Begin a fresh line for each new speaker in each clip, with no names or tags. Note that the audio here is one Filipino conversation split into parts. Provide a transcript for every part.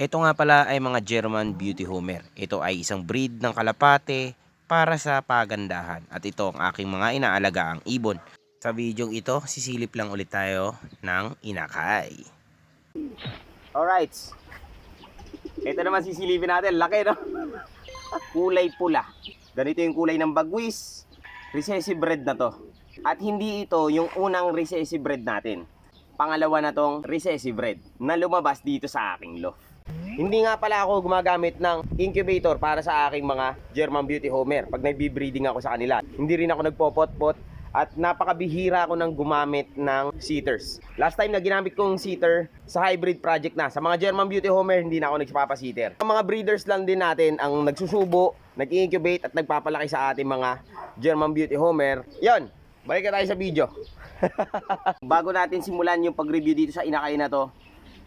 Ito nga pala ay mga German Beauty Homer. Ito ay isang breed ng kalapate para sa pagandahan. At ito ang aking mga inaalagaang ibon. Sa videong ito, sisilip lang ulit tayo ng inakay. Alright. Ito naman sisilipin natin. Laki, no? kulay pula. Ganito yung kulay ng bagwis. Recessive red na to. At hindi ito yung unang recessive red natin. Pangalawa na tong recessive red na lumabas dito sa aking loft. Hindi nga pala ako gumagamit ng incubator para sa aking mga German Beauty Homer pag nagbi-breeding ako sa kanila. Hindi rin ako nagpopot-pot at napakabihira ako ng gumamit ng seaters. Last time na ginamit kong seater sa hybrid project na. Sa mga German Beauty Homer, hindi na ako nagpapa-seater. Ang mga breeders lang din natin ang nagsusubo, nag-incubate at nagpapalaki sa ating mga German Beauty Homer. Yon, balik tayo sa video. Bago natin simulan yung pag-review dito sa inakay na to,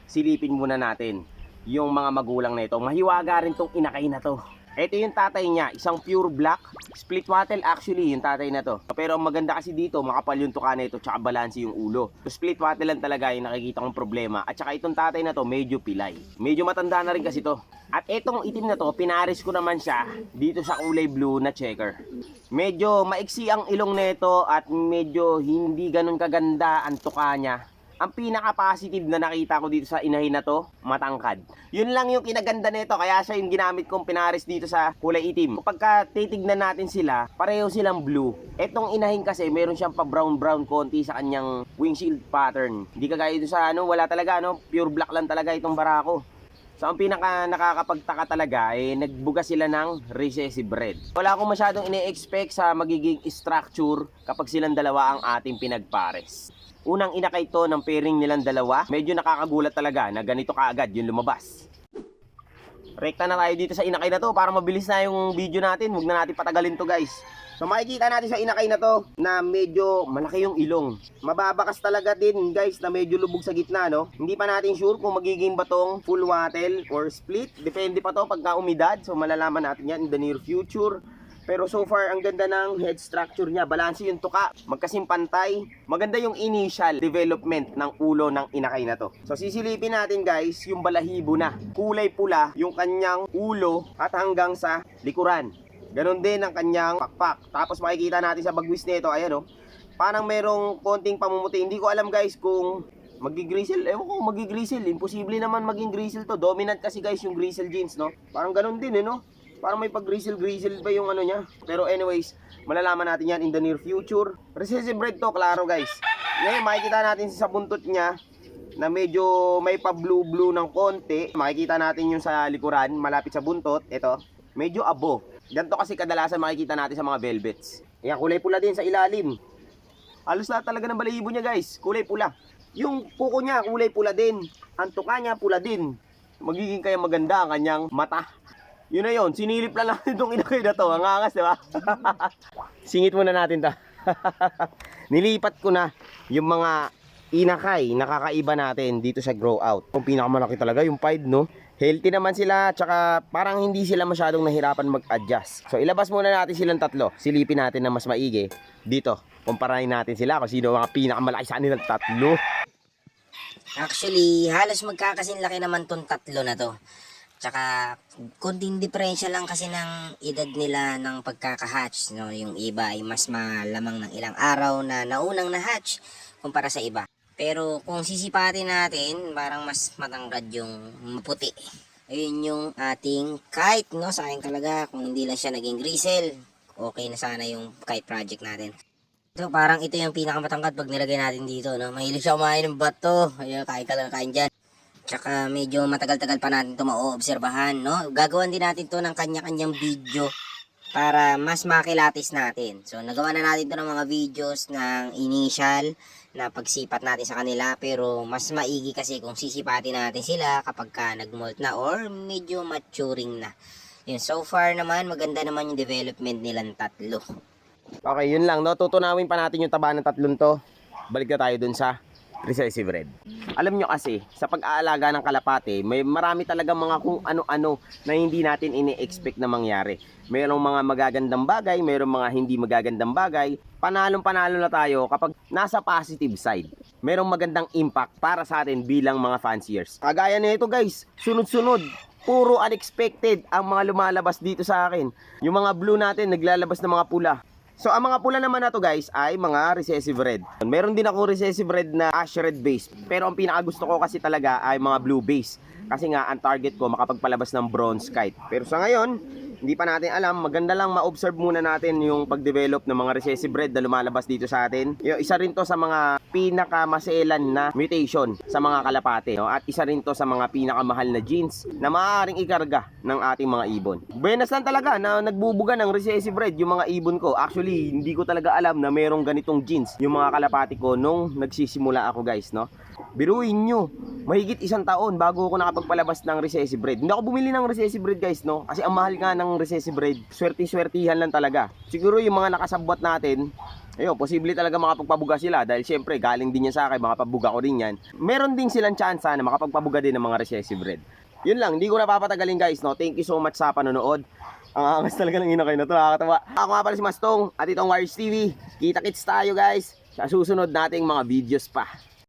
silipin muna natin yung mga magulang na ito. Mahiwaga rin tong inakay na to. Ito yung tatay niya, isang pure black. Split wattle actually yung tatay na to. Pero ang maganda kasi dito, makapal yung tuka na ito, tsaka balanse yung ulo. So split wattle lang talaga yung nakikita kong problema. At saka itong tatay na to, medyo pilay. Medyo matanda na rin kasi to. At itong itim na to, pinaris ko naman siya dito sa kulay blue na checker. Medyo maiksi ang ilong nito at medyo hindi ganun kaganda ang tuka niya ang pinaka-positive na nakita ko dito sa inahin na to, matangkad. Yun lang yung kinaganda nito, kaya siya yung ginamit kong pinares dito sa kulay itim. Pagka titignan natin sila, pareho silang blue. Etong inahin kasi, meron siyang pa brown-brown konti sa kanyang windshield pattern. Hindi kagaya dito sa ano, wala talaga, ano, pure black lang talaga itong barako. So ang pinaka nakakapagtaka talaga eh nagbuga sila ng recessive red. Wala akong masyadong ine-expect sa magiging structure kapag silang dalawa ang ating pinagpares. Unang inakay to ng pairing nilang dalawa, medyo nakakagulat talaga na ganito kaagad yung lumabas. Rekta na tayo dito sa inakay na to para mabilis na yung video natin. Huwag na natin patagalin to guys. So makikita natin sa inakay na to na medyo malaki yung ilong. Mababakas talaga din guys na medyo lubog sa gitna no. Hindi pa natin sure kung magiging batong full wattle or split. Depende pa to pagka umidad. So malalaman natin yan in the near future. Pero so far, ang ganda ng head structure niya. Balanse yung tuka. Magkasim pantay. Maganda yung initial development ng ulo ng inakay na to. So sisilipin natin guys, yung balahibo na. Kulay pula yung kanyang ulo at hanggang sa likuran. Ganon din ang kanyang pakpak. Tapos makikita natin sa bagwis nito, ayan oh. Parang merong konting pamumuti. Hindi ko alam guys kung magigrizzle. Ewan ko magigrizzle. Imposible naman maging grizzle to. Dominant kasi guys yung grizzle jeans, no? Parang ganon din eh, no? Parang may pag-grizzle-grizzle pa yung ano niya. Pero anyways, malalaman natin yan in the near future. Recessive red to, klaro guys. Ngayon, makikita natin sa buntot niya na medyo may pa-blue-blue ng konti. Makikita natin yung sa likuran, malapit sa buntot. Ito, medyo abo. Ganito kasi kadalasan makikita natin sa mga velvets. Ayan, kulay pula din sa ilalim. Halos lahat talaga ng balahibo niya guys, kulay pula. Yung kuko niya, kulay pula din. Ang tuka niya, pula din. Magiging kaya maganda ang kanyang mata. Yun na yun, sinilip lang natin itong inakay na to. Ang angas, di ba? Singit muna natin ta. Nilipat ko na yung mga inakay na kakaiba natin dito sa grow out. Kung pinakamalaki talaga yung pied, no? Healthy naman sila, tsaka parang hindi sila masyadong nahirapan mag-adjust. So ilabas muna natin silang tatlo. Silipin natin na mas maigi. Dito, kumparahin natin sila kung sino ang pinakamalaki sa kanilang tatlo.
Actually, halos magkakasin laki naman tong tatlo na to. Tsaka, kunting diferensya lang kasi ng edad nila ng pagkakahatch. No? Yung iba ay mas malamang ng ilang araw na naunang na-hatch kumpara sa iba. Pero kung sisipatin natin, parang mas matangkad yung maputi. Ayun yung ating kite, no? Sa akin talaga, kung hindi lang siya naging grizzle, okay na sana yung kite project natin. So, parang ito yung pinakamatangkad pag nilagay natin dito, no? Mahilig siya kumain ng bato. Ayun, kain ka lang kain dyan. Tsaka medyo matagal-tagal pa natin ito maoobserbahan, no? Gagawan din natin to ng kanya-kanyang video para mas makilatis natin. So, nagawa na natin to ng mga videos ng initial na pagsipat natin sa kanila. Pero, mas maigi kasi kung sisipatin natin sila kapag ka nag-molt na or medyo maturing na. Yun, so far naman, maganda naman yung development nilang tatlo.
Okay, yun lang, no? Tutunawin pa natin yung taba ng tatlong to. Balik na tayo dun sa recessive red. Alam nyo kasi, sa pag-aalaga ng kalapate, may marami talaga mga kung ano-ano na hindi natin ini-expect na mangyari. Mayroong mga magagandang bagay, mayroong mga hindi magagandang bagay. Panalong panalo na tayo kapag nasa positive side. Merong magandang impact para sa atin bilang mga fanciers. Kagaya nito guys, sunod-sunod. Puro unexpected ang mga lumalabas dito sa akin. Yung mga blue natin naglalabas ng mga pula. So ang mga pula naman na to guys ay mga recessive red. Meron din ako recessive red na ash red base. Pero ang pinaka gusto ko kasi talaga ay mga blue base. Kasi nga ang target ko makapagpalabas ng bronze kite. Pero sa ngayon, hindi pa natin alam. Maganda lang ma-observe muna natin yung pag-develop ng mga recessive red na lumalabas dito sa atin. Yung isa rin to sa mga pinakamaselan na mutation sa mga kalapate. No? At isa rin to sa mga pinakamahal na jeans na maaaring ikarga ng ating mga ibon. Buenas lang talaga na nagbubuga ng recessive red yung mga ibon ko. Actually, hindi ko talaga alam na merong ganitong jeans yung mga kalapati ko nung nagsisimula ako guys. No? Biruin nyo, mahigit isang taon bago ako nakapagpalabas ng recessive breed. Hindi ako bumili ng recessive breed guys, no? Kasi ang mahal nga ng recessive breed, swerte-swertihan lang talaga. Siguro yung mga nakasabwat natin, ayun, posible talaga makapagpabuga sila dahil syempre galing din yan sa akin, makapabuga ko rin yan. Meron din silang chance na makapagpabuga din ng mga recessive breed. Yun lang, hindi ko napapatagalin guys, no? Thank you so much sa panonood. Ang angas talaga ng inakay na to, nakakatawa. Ako nga pala si Mastong at itong Wires TV. Kita-kits tayo guys sa susunod nating mga videos pa.